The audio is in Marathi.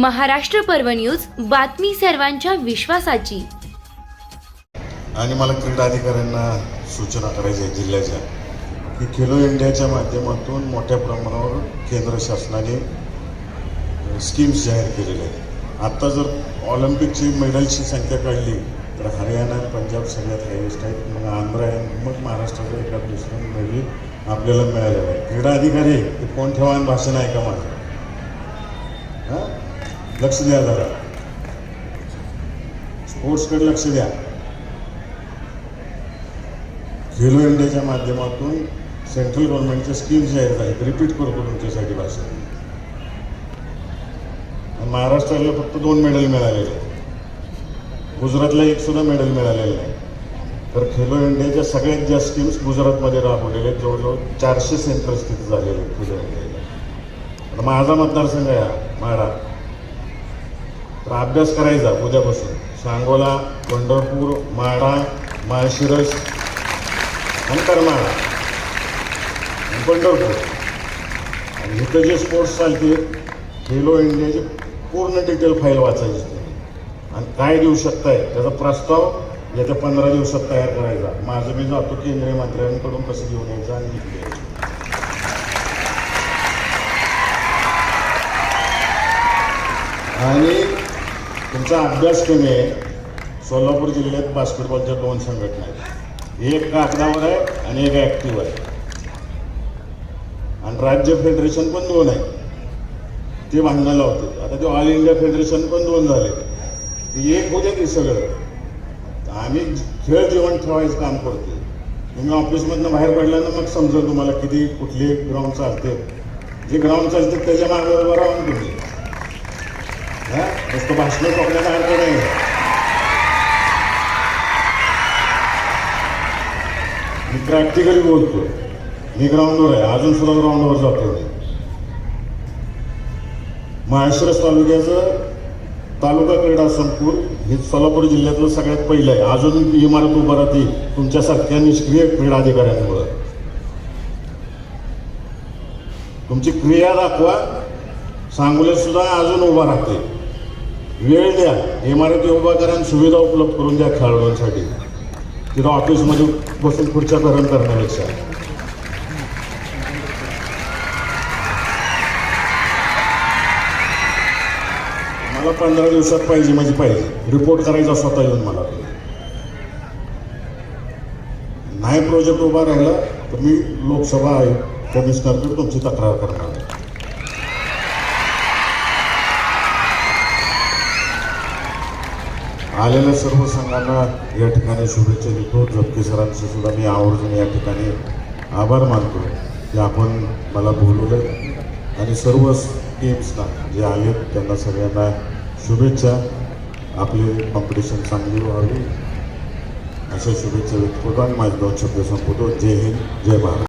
महाराष्ट्र पर्व न्यूज बातमी सर्वांच्या विश्वासाची. आणि मला क्रीडा अधिकाऱ्यांना सूचना करायच्या आहे जिल्ह्याच्या की खेलो इंडियाच्या माध्यमातून मोठ्या प्रमाणावर केंद्र शासनाने स्कीम्स जाहीर केलेल्या आहेत. आत्ता जर ऑलिम्पिकची मेडलची संख्या काढली तर हरियाणा आणि पंजाब सगळ्यात हायेस्ट आहेत. मग आंध्र आहे मग महाराष्ट्राचं एका दुसऱ्या मेडल आपल्याला मिळालेलं आहे. क्रीडा अधिकारी ते कोण ठेवा आणि भाषण आहे का माझं? हां? लक्ष द्या जरा. स्पोर्ट्सकडे लक्ष द्या. खेलो इंडियाच्या माध्यमातून सेंट्रल गव्हर्नमेंटच्या स्कीम्स जाहीर आहेत रिपीट करतो तुमच्यासाठी भाषण? महाराष्ट्राला फक्त दोन मेडल मिळालेले आहेत. गुजरातला एक सुद्धा मेडल मिळालेलं नाही. तर खेलो इंडियाच्या सगळ्यात जास्त स्कीम्स गुजरातमध्ये राबवलेल्या आहेत जवळजवळ चारशे सेंटर्स तिथे झालेले आहेत खेलो इंडियाला आता माझा मतदारसंघ आहे हा, माडा अभ्यास करायचा उद्यापासून. सांगोला पंढरपूर माडा माळशिरस आणि करमाळा. आणि पंढरपूर. आणि इथं जे स्पोर्ट्स चालते खेलो इंडियाची पूर्ण डिटेल फाईल वाचायची तुम्ही आणि काय देऊ शकताय त्याचा प्रस्ताव येत्या पंधरा दिवसात तयार करायचा. माझं मी जातो केंद्रीय मंत्र्यांकडून कसं घेऊन यायचं आणि आणि तुमचा अभ्यास कमी आहे सोलापूर जिल्ह्यात बास्केटबॉलच्या दोन संघटना आहेत. एक कागदावर आहे आणि एक ॲक्टिव्ह आहे. आणि राज्य फेडरेशन पण दोन आहे. ते भांडणं होते. आता ते ऑल इंडिया फेडरेशन पण दोन झाले. ते एक होते ते सगळं. आम्ही खेळ जीवन ठेवायचं काम करतो तुम्ही ऑफिसमधनं बाहेर पडल्यानं मग समजा तुम्हाला किती कुठली ग्राउंड चालते. जे ग्राउंड चालते त्याच्यामागे राहून तुम्ही. नुसतं भाषणं सोडण्याचा अर्थ नाही मी प्रॅक्टिकली बोलतो मी ग्राउंडवर आहे अजून सुद्धा ग्राउंडवर जातो मी तालुक्याचं तालुका क्रीडा संकुल हे सोलापूर जिल्ह्यातलं सगळ्यात पहिलं आहे. अजून इमारत उभं राहते तुमच्यासारख्या निष्क्रिय क्रीडा अधिकाऱ्यांमुळं तुमची क्रिया दाखवा. सांगोले सुद्धा अजून उभा राहते. वेळ द्या. इमारती उभा करा आणि सुविधा उपलब्ध करून द्या खेळाडूंसाठी. तिथं ऑफिसमध्ये बसून खुर्च्या धरण करण्यापेक्षा. मला पंधरा दिवसात पाहिजे म्हणजे पाहिजे. रिपोर्ट करायचा स्वतः येऊन मला. नाही प्रोजेक्ट उभा राहिला तर मी लोकसभा आयुक्त कमिशनरकडे तुमची तक्रार करणार. आलेल्या सर्व संघांना या ठिकाणी शुभेच्छा देतो. झपके सरांचे सुद्धा मी आवर्जून या ठिकाणी आभार मानतो की आपण मला बोलवलं. आणि सर्व टीम्सना जे आलेत त्यांना सगळ्यांना शुभेच्छा. आपली कॉम्पिटिशन चांगली व्हावी. अशा शुभेच्छा व्यक्त करतो आणि माझे दोन शब्द संपवतो जय हिंद जय भारत.